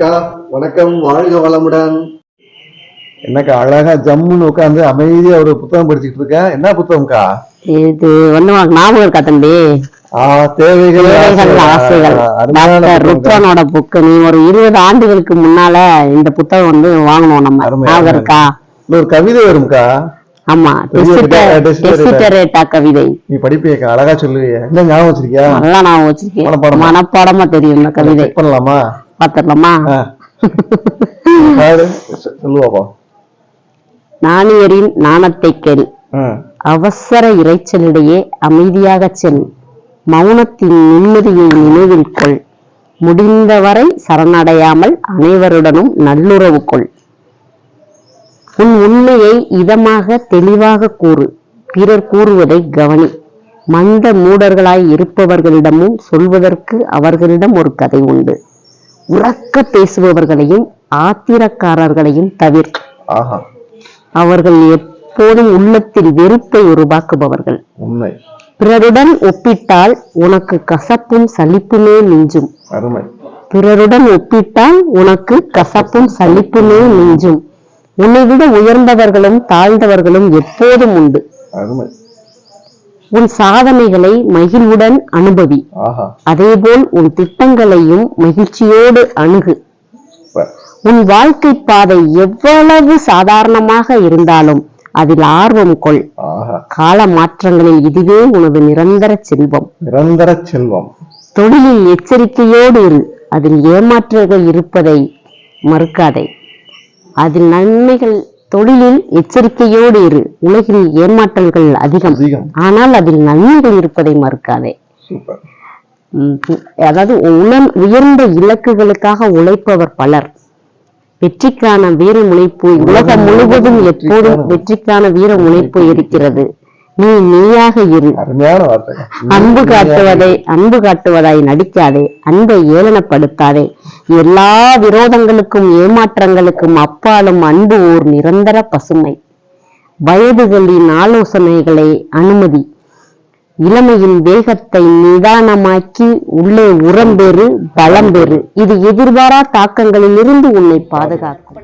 அக்கா வணக்கம் வாழ்க வளமுடன். என்னக்கா அழகா ஜம்முன்னு உட்காந்து அமைதியா ஒரு புத்தகம் படிச்சுட்டு இருக்கேன் என்ன புத்தகம்க்கா? இது ஒண்ணு உனக்கு ஞாபகம் இருக்கா தம்பி? ஆ தேவைகள் தேவைகள் ஆசைகள். ஆ, அருமையான டாக்டர் புத்தகம். ருத்ரனோட புக்கு நீ ஒரு இருபது ஆண்டுகளுக்கு முன்னால இந்த புத்தகம் வந்து வாங்கணும் நம்ம. ஞாபகம். இருக்கா? ஒரு கவிதை வரும்க்கா? ஆமா கவிதை நீ படிப்பியக்கா அழகா சொல்லுவிய. என்ன ஞாபகம் வச்சிருக்கியா? நல்லா நான் வச்சிருக்கேன். மனப்பாடமா? தெரியும் இந்த கவிதை. பண்ணலாமா? பாத்துடலாமா சொல்லுவாப்பா. நாணியரின் நாணத்தை கேள். அவசர இரைச்சலிடையே அமைதியாகச் செல். மௌனத்தின் நிம்மதியை நினைவில் கொள். முடிந்தவரை சரணடையாமல் அனைவருடனும் நல்லுறவு கொள். உன் உண்மையை இதமாக தெளிவாக கூறு. பிறர் கூறுவதை கவனி. மந்த மூடர்களாய் இருப்பவர்களிடமும் சொல்வதற்கு அவர்களிடம் ஒரு கதை உண்டு. உறக்க பேசுபவர்களையும் ஆத்திரக்காரர்களையும் தவிர். அவர்கள் எப்போதும் உள்ளத்தில் வெறுப்பை உருவாக்குபவர்கள். உண்மை. பிறருடன் ஒப்பிட்டால் உனக்கு கசப்பும் சலிப்புமே மிஞ்சும். பிறருடன் ஒப்பிட்டால் உனக்கு கசப்பும் சலிப்புமே மிஞ்சும். உன்னை விட உயர்ந்தவர்களும் தாழ்ந்தவர்களும் எப்போதும் உண்டு. உன் சாதனைகளை மகிழ்வுடன் அனுபவி. ஆஹா. அதேபோல் உன் திட்டங்களையும் மகிழ்ச்சியோடு அணுகு. உன் வாழ்க்கை பாதை எவ்வளவு சாதாரணமாக இருந்தாலும் அதில் ஆர்வம் கொள். கால மாற்றங்களில் இதுவே உனது நிரந்தர செல்வம். நிரந்தர செல்வம். தொழிலில் எச்சரிக்கையோடு இரு. அதில் ஏமாற்றங்கள் இருப்பதை மறுக்காதே. அதில் நன்மைகள் தொழிலில் எச்சரிக்கையோடு இரு. உலகில் ஏமாற்றல்கள் அதிகம். ஆனால் அதில் நன்மைகள் இருப்பதை மறுக்காதே. அதாவது உயர்ந்த இலக்குகளுக்காக உழைப்பவர் பலர். வெற்றிக்கான வீர முனைப்பு உலகம் முழுவதும் எப்போதும் வெற்றிக்கான வீர முனைப்பு இருக்கிறது. நீ நீயாக இரு. வார்த்தை. அன்பு காட்டுவதை அன்பு காட்டுவதாய் நடிக்காதே. அன்பை ஏளனப்படுத்தாதே. எல்லா விரோதங்களுக்கும் ஏமாற்றங்களுக்கும் அப்பாலும் அன்பு ஓர் நிரந்தர பசுமை. வயதுகளின் ஆலோசனைகளை அனுமதி. இளமையின் வேகத்தை நிதானமாக்கி உள்ளே உரம்பெறு பலம் பெறு இது எதிர்பாரா தாக்கங்களிலிருந்து உன்னை பாதுகாக்கும்.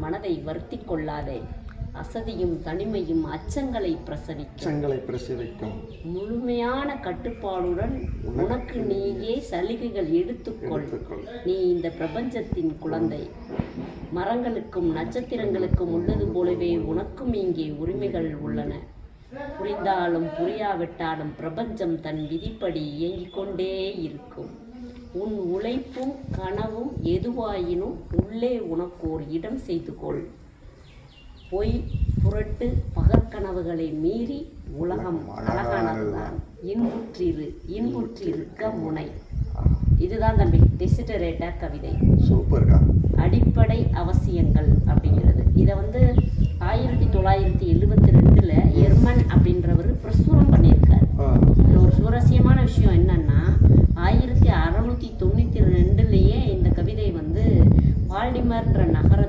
மனதை வருத்திக் கொள்ளாதே. அசதியும் தனிமையும் அச்சங்களை பிரசவிக்கும். அச்சங்களை பிரசவிக்கும். முழுமையான கட்டுப்பாடுடன் உனக்கு நீயே சலுகைகள் எடுத்துக்கொள். நீ இந்த பிரபஞ்சத்தின் குழந்தை. மரங்களுக்கும் நட்சத்திரங்களுக்கும் உள்ளது போலவே உனக்கும் இங்கே உரிமைகள் உள்ளன. புரிந்தாலும் புரியாவிட்டாலும் பிரபஞ்சம் தன் விதிப்படி இயங்கிக் கொண்டே இருக்கும். உன் உழைப்பும் கனவும் எதுவாயினும் உள்ளே உனக்கு ஒரு இடம் செய்து கொள் பொய் புரட்டு பகற்கனவுகளை மீறி உலகம் அழகானதுதான். இன்புற்றிரு இன்புற்றிருக்க முனை. இதுதான் தம்பி டெசிடரேட்டா கவிதை. சூப்பர்க்கா. அடிப்படை அவசியங்கள் அப்படிங்கிறது. இதை வந்து ஆயிரத்தி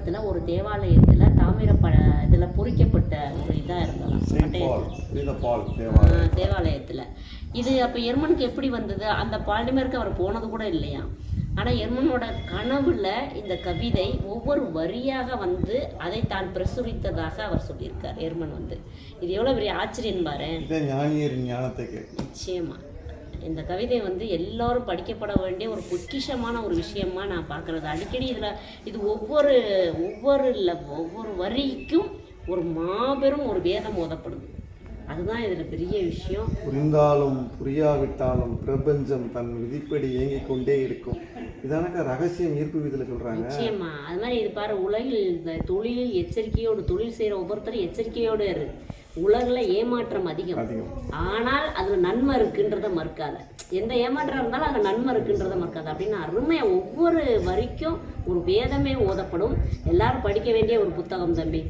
நகரத்துல ஒரு தேவாலயத்துல தாமிரப்பட இதுல பொறிக்கப்பட்ட ஒரு இதா இருந்ததாம் பட்டயத்துல. ஆஹ் தேவாலயத்துல. இது அப்ப எர்மனுக்கு எப்படி வந்தது? அந்த பால்டிமருக்கு அவர் போனது கூட இல்லையா? ஆனா எர்மனோட கனவுல இந்த கவிதை ஒவ்வொரு வரியாக வந்து அதை தான் பிரசுரித்ததாக அவர் சொல்லியிருக்கார் எர்மன் வந்து. இது எவ்வளவு பெரிய ஆச்சரியம் பாரு நிச்சயமா. இந்த கவிதை வந்து எல்லாரும் படிக்கப்பட வேண்டிய ஒரு பொக்கிஷமான ஒரு விஷயமா நான் பார்க்கறது. அடிக்கடி இதில் இது ஒவ்வொரு ஒவ்வொரு ல- ஒவ்வொரு வரிக்கும் ஒரு மாபெரும் ஒரு வேதம் ஓதப்படுது. அதுதான் இதில் பெரிய விஷயம். புரிந்தாலும் புரியாவிட்டாலும் பிரபஞ்சம் தன் விதிப்படி இயங்கிக் கொண்டே இருக்கும். இதானக்கா ரகசியம் ஈர்ப்பு விதியில சொல்றாங்க? நிச்சயமா. அது மாதிரி இது பாரு உலகில் இந்த தொழிலில் எச்சரிக்கையோடு தொழில் செய்கிற ஒவ்வொருத்தரும் எச்சரிக்கையோடு இரு. உலகில் ஏமாற்றம் அதிகம். ஆனால் அதுல நன்மை இருக்குன்றத மறுக்காத. எந்த ஏமாற்றம் இருந்தாலும் அதுல நன்மை இருக்குன்றத மறுக்காத. அப்படின்னு அருமையா ஒவ்வொரு வரிக்கும் ஒரு வேதமே ஓதப்படும். எல்லாரும் படிக்க வேண்டிய ஒரு புத்தகம் தம்பி.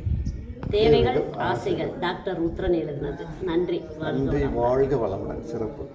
தேவைகள் ஆசைகள். டாக்டர் ருத்ரன் எழுதினது. நன்றி. வாழ்க வளமுடன். சிறப்பு.